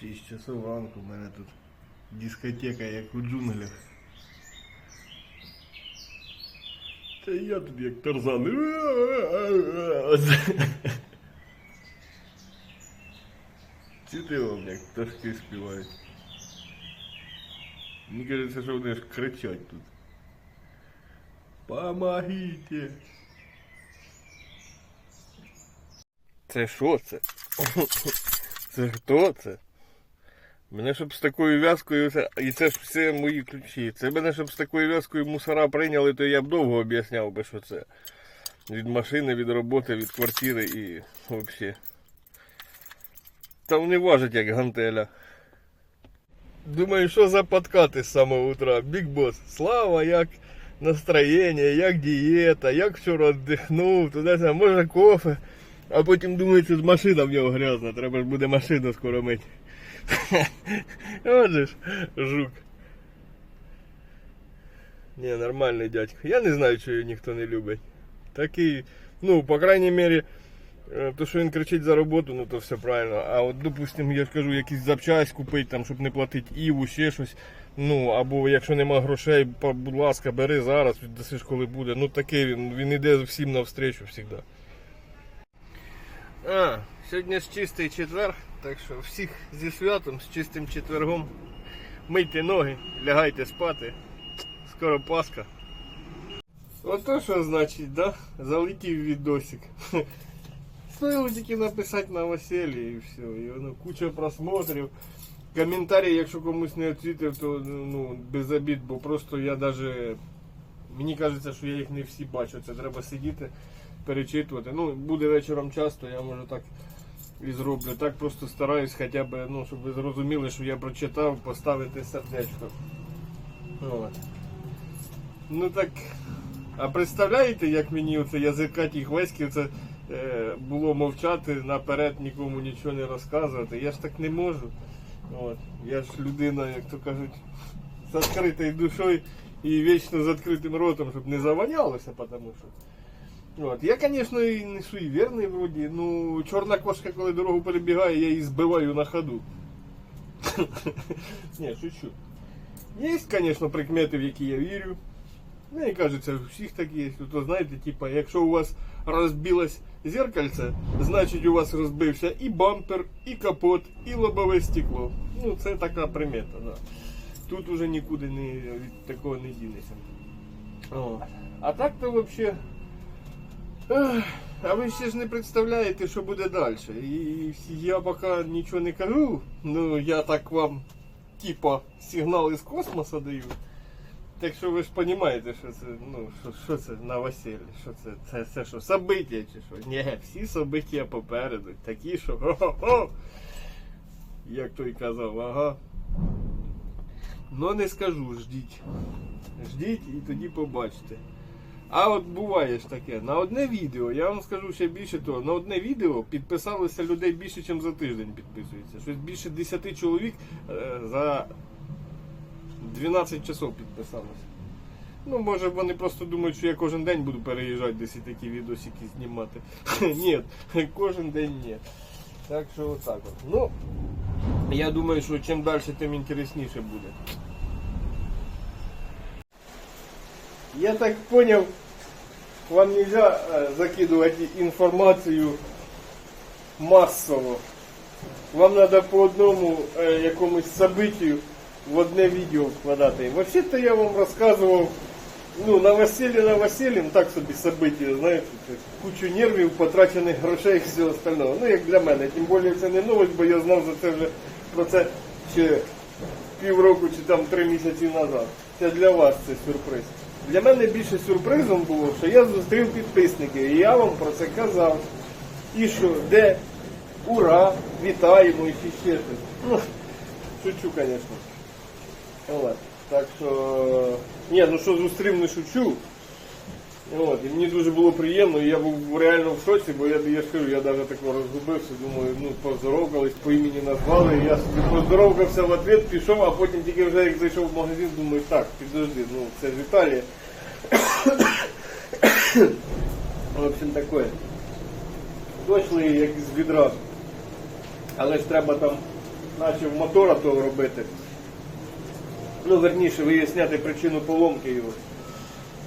6 часов ранку в мене тут дискотека, як у джунглях. Та я тут як тарзан. Чути вам, як пташки співають. Мені кажеться, що вони ж кричать тут. Помогите! Це що це? Це хто це? Мене щоб з такою в'язкою, і це ж все мої ключі. Це мене щоб з такою в'язкою мусора прийняли, то я б довго об'ясняв би, що це. Від машини, від роботи, від квартири і взагалі. Там не важить як гантеля. Думаю, що за подкати з самого утра? Біг бос. Слава, як настроєння, як дієта, як вчора віддихнув, туди може кофе. А потім думаю, що машина в нього грязна, треба ж буде машину скоро мити. Отже ж, жук. Ні, нормальний дядько. Я не знаю, чи його ніхто не любить. Такий, ну, по крайній мірі, е, то, що він кричить за роботу, ну то все правильно. А от, допустим, я ж кажу, якийсь запчасть купити, там, щоб не платити Іву, ще щось. Ну, або якщо нема грошей, будь ласка, бери зараз, віддасиш, коли буде. Ну такий він, він іде всім навстречу завжди. Сьогодні ж чистий четвер, так що всіх зі святом, з чистим четвергом. Мийте ноги, лягайте спати. Скоро Пасха. Ото що значить, да? Залетів відосик. Стоїло тільки написати на веселі і все. І воно куча просмотрів. Коментарі, якщо комусь не відвітив, то ну, без обід, бо просто я даже. Мені кажеться, що я їх не всі бачу. Це треба сидіти, перечитувати. Ну, буде вечором часто, я може так і зроблю. Так просто стараюсь хоча б, ну, щоб ви зрозуміли, що я прочитав, поставити сердечко. Ну так. А представляєте, як мені оце язикаті хвеськи це е, було мовчати наперед, нікому нічого не розказувати. Я ж так не можу. От. Я ж людина, як то кажуть, з відкритою душою і вічно з відкритим ротом, щоб не завонялося, тому що. От. Я, звісно, і не суєвірний вроді. Ну, чорна кошка, коли дорогу перебігає, я її збиваю на ходу. Ні, шучу. Є, звісно, прикмети, в які я вірю. Мені кажеться, у всіх так є. То знаєте, типа, якщо у вас розбилось зеркальце, значить у вас розбився і бампер, і капот, і лобове стекло. Ну, це така примета, да. Тут уже нікуди не, від такого не дінеться. О. А так то взагалі. А ви ще ж не представляєте, що буде далі. І я поки нічого не кажу, ну я так вам типа сигнали з космосу даю. Так що ви ж розумієте, що це, ну, що, що це на весіллі, що це, це, це що, собиття чи що? Ні, всі собиття попереду, такі, що хо-хо-хо. Як той казав, ага. Ну не скажу, ждіть. Ждіть і тоді побачите. А от буває ж таке, на одне відео, я вам скажу ще більше того, на одне відео підписалося людей більше, ніж за тиждень підписується. Щось більше 10 чоловік е, за 12 часов підписалося. Ну, може вони просто думають, що я кожен день буду переїжджати десь і такі відосики знімати. Ні, кожен день ні. Так що отак от. Ну, я думаю, що чим далі, тим інтересніше буде. Я так понял, вам нельзя э, закидывать информацию массово. Вам надо по одному е, якомусь событию в одне відео вкладати. Вообще-то я вам розказував, ну, на весіллі на весіллі, ну, так собі события, знаєте, це кучу нервів, потрачених грошей і всього остального. Ну, як для мене. Тим більше це не новость, бо я знав за це вже про це ще півроку чи там три місяці назад. Це для вас це сюрприз. Для мене більше сюрпризом було, що я зустрів підписників, і я вам про це казав. І що, де ура, вітаємо і ще щось. Ну, шучу, звісно. Так що. Ні, ну що зустрів, не шучу. От, і мені дуже було приємно, і я був реально в шоці, бо я, я ж кажу, я навіть такого розгубився, думаю, ну поздоровкались, по імені назвали, я поздоровкався в ответ, пішов, а потім тільки вже як зайшов в магазин, думаю, так, підожди, ну це ж Італія. В общем такое. Дошли як з відра. Але ж треба там почав мотора того робити. Ну, верніше, виясняти причину поломки його.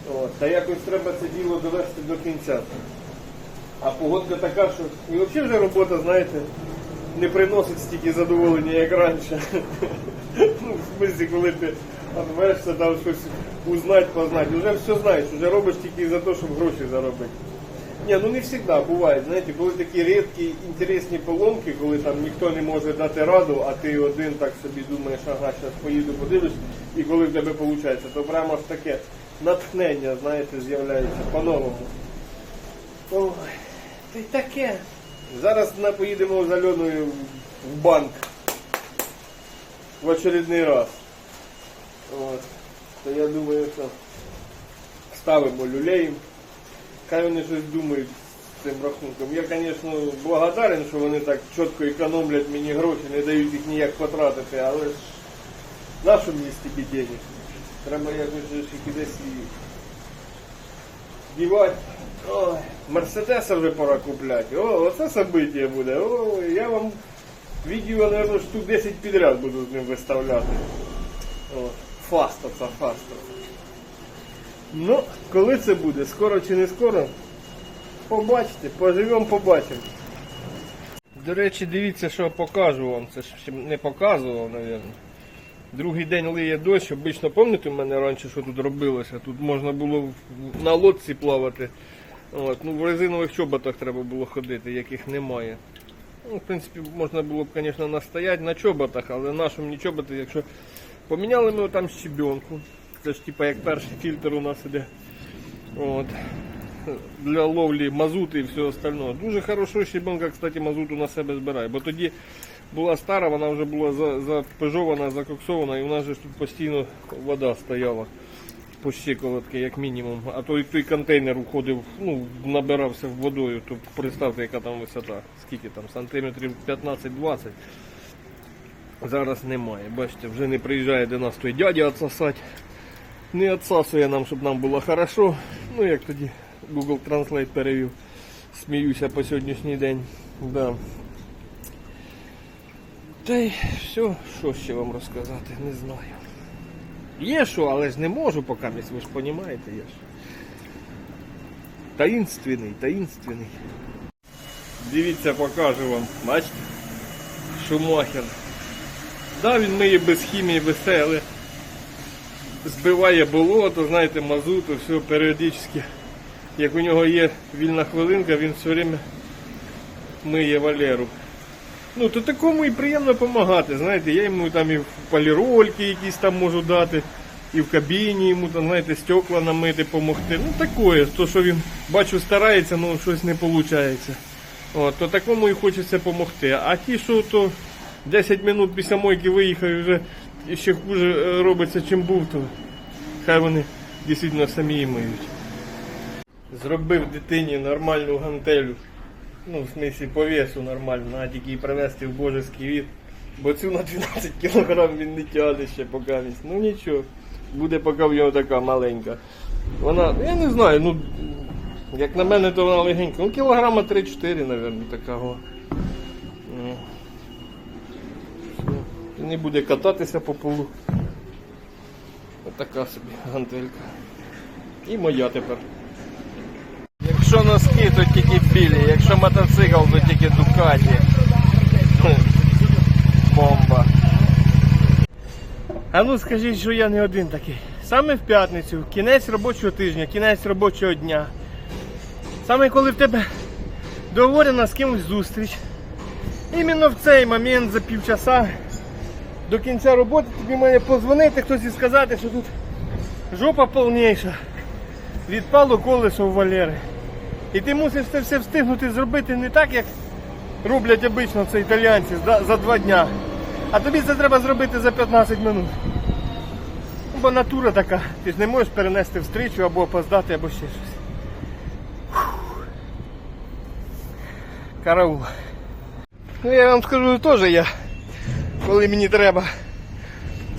От. Та якось треба це діло довести до кінця. А погодка така, що і взагалі вже робота, знаєте, не приносить стільки задоволення, як раніше. Ну, в смислі, коли ти відвешся, там щось узнать, познати. Вже все знаєш, вже робиш тільки за те, щоб гроші заробити. Ні, ну не завжди буває, знаєте, коли такі рідкі, інтересні поломки, коли там ніхто не може дати раду, а ти один так собі думаєш, ага, зараз поїду, подивлюсь, і коли в тебе виходить, то прямо ж таке натхнення, знаєте, з'являється по-новому. Ой, ти таке. Зараз ми поїдемо з Альоною в банк в очередний раз. От. То я думаю, що ставимо люлеєм. Хай вони щось думають з цим рахунком. Я, звісно, благодарен, що вони так чітко економлять мені гроші, не дають їх ніяк потратити, але ж нащо мені стільки денег? Треба якось десь і дівати. Ой, Мерседеса вже пора купляти. О, оце событие буде. О, я вам відео, мабуть, штук 10 підряд буду з ним виставляти. О, фастаться, фастаться. Ну, коли це буде? Скоро чи не скоро? Побачите, поживемо, побачимо. До речі, дивіться, що покажу вам. Це ж не показував, мабуть. Другий день лиє дощ. Обично, пам'ятаєте, у мене раніше що тут робилося? Тут можна було на лодці плавати. От, ну, в резинових чоботах треба було ходити, яких немає. Ну, в принципі, можна було б, звісно, настояти на чоботах, але нашому мені чоботи, якщо поміняли ми там щебенку. Це ж типа як перший фільтр у нас іде. От. Для ловлі мазуту і все остального. Дуже хорошо щебенка, кстати, мазуту на себе збирає. Бо тоді була стара, вона вже була за- запежована, закоксована, і у нас же тут постійно вода стояла по щиколотки, як мінімум. А той, той контейнер уходив, ну, набирався водою, то представте, яка там висота. Скільки там, сантиметрів 15-20. Зараз немає. Бачите, вже не приїжджає до нас той дядя відсосати. Не відсасує нам, щоб нам було хорошо. Ну як тоді Google Translate перевів. Сміюся по сьогоднішній день. Да. Та й все, що ще вам розказати, не знаю. Є що, але ж не можу поки, ви ж розумієте, я ж. Таїнственний, таїнственний. Дивіться, покажу вам. Бачите? Шумахер. Да, він миє без хімії, без все, але збиває болото, знаєте, мазуту, все періодично. Як у нього є вільна хвилинка, він все время миє Валеру. Ну, то такому і приємно допомагати, знаєте, я йому там і в полірольки якісь там можу дати, і в кабіні йому там, знаєте, стекла намити, допомогти. Ну такое, то що він бачу старається, але щось не виходить. От, то такому і хочеться допомогти. А ті, що то 10 минут після мойки виїхав вже ще хуже е, робиться, чим був, то хай вони дійсно самі і миють. Зробив дитині нормальну гантелю. Ну, в смислі по весу нормально, треба тільки її привезти в божеский від. Бо цю на 12 кг він не тягне ще поки. Ну нічого, буде поки в нього така маленька. Вона, я не знаю, ну як на мене, то вона легенька. Ну кілограма 3-4, мабуть, такого. Ну. Не буде кататися по полу. Отака собі гантелька. І моя тепер. Якщо носки, то тільки білі, якщо мотоцикл, то тільки Дукаті. Бомба. А ну скажіть, що я не один такий. Саме в п'ятницю, кінець робочого тижня, кінець робочого дня. Саме коли в тебе договорена з кимось зустріч. Іменно в цей момент за півчаса до кінця роботи тобі має позвонити хтось і сказати, що тут жопа повніша. Відпало колесо у Валери. І ти мусиш це все встигнути зробити не так, як роблять обично це італіянці за, два дня. А тобі це треба зробити за 15 минут. Ну, Бо натура така, ти ж не можеш перенести встрічу або опоздати, або ще щось. Караул. Ну я вам скажу теж я, коли мені треба,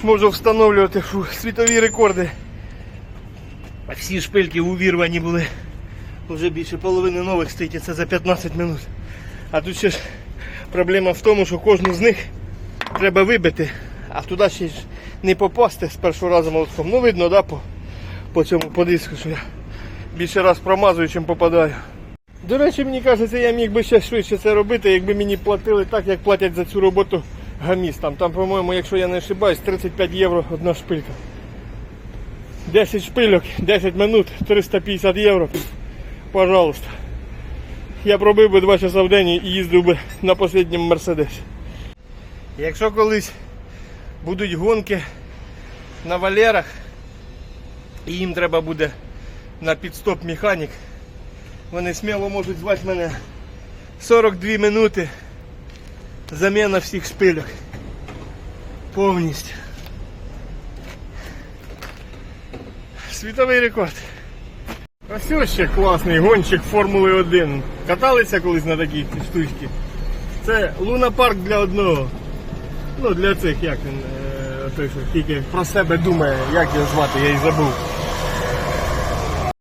можу встановлювати фу, світові рекорди. А всі шпильки увірвані були. Вже більше половини нових стоїть це за 15 минут. А тут ще ж проблема в тому, що кожну з них треба вибити, а туди ще ж не попасти з першого разу молотком. Ну видно, да, по, по цьому по диску, що я більше раз промазую, чим попадаю. До речі, мені кажеться, я міг би ще швидше це робити, якби мені платили так, як платять за цю роботу гамістам. Там, по-моєму, якщо я не ошибаюсь, 35 євро одна шпилька. 10 шпильок, 10 минут, 350 євро. Пожалуйста. Я пробив би 2 часа в день і їздив би на останньому мерседесі. Якщо колись будуть гонки на валерах, і їм треба буде на підстоп механік, вони сміло можуть звати мене 42 минути. Заміна всіх шпильок. Повністю. Світовий рекорд. Ось ось ще класний гонщик Формули 1. Каталися колись на такій штучці. Це лунапарк для одного. Ну, для цих, як він, е, той, що тільки про себе думає, як його звати, я й забув.